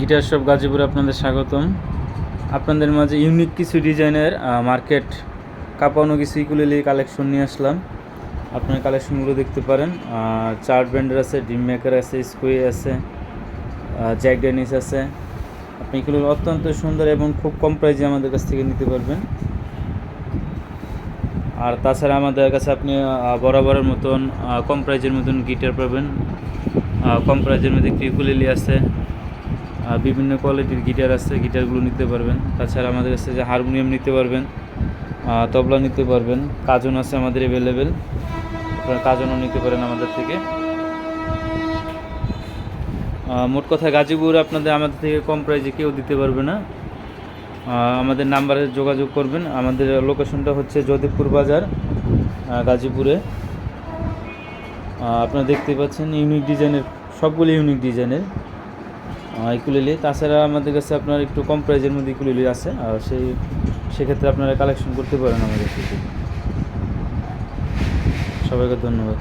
Guitar shop গাজীপুরে আপনাদের স্বাগতম। আপনাদের মাঝে ইউনিক কিছু ডিজাইনের মার্কেট কাঁপানো কিছু ইকুলেলি কালেকশন নিয়ে আসলাম। আপনার কালেকশনগুলো দেখতে পারেন। চার্ট ব্যান্ডার আছে ডিম মেকার আছে স্কুই আছে জ্যাক ডেনিস আছে। আপনি এগুলো অত্যন্ত সুন্দর এবং খুব কম প্রাইজে আমাদের কাছ থেকে নিতে পারবেন। আর তাছাড়া আমাদের কাছে আপনি বরাবরের মতন কম প্রাইজের মতন গিটার পাবেন। কম প্রাইজের মধ্যে ক্রিকুলেলি আছে। আহ, বিভিন্ন কোয়ালিটির গিটার আছে গিটারগুলো নিতে পারবেন। তাছাড়া আমাদের কাছে যে হারমোনিয়াম নিতে পারবেন তবলা নিতে পারবেন কাজন আছে আমাদের অ্যাভেলেবেল আপনারা কাজনও নিতে পারেন আমাদের থেকে। মোট কথা গাজীপুর আপনাদের আমাদের থেকে কম প্রাইজে কেউ দিতে পারবে না। আমাদের নাম্বারে যোগাযোগ করবেন। আমাদের লোকেশনটা হচ্ছে যদিপুর বাজার গাজীপুরে। আপনারা দেখতে পাচ্ছেন ইউনিক ডিজাইনের সবগুলো ইউনিক ডিজাইনের ইকুলেলি তাছাড়া আমাদের কাছে আপনার একটু কম প্রাইজের মধ্যে ইকুলিলি আছে, আর সেই, সেক্ষেত্রে আপনারা কালেকশন করতে পারেন আমাদের সবাইকে ধন্যবাদ।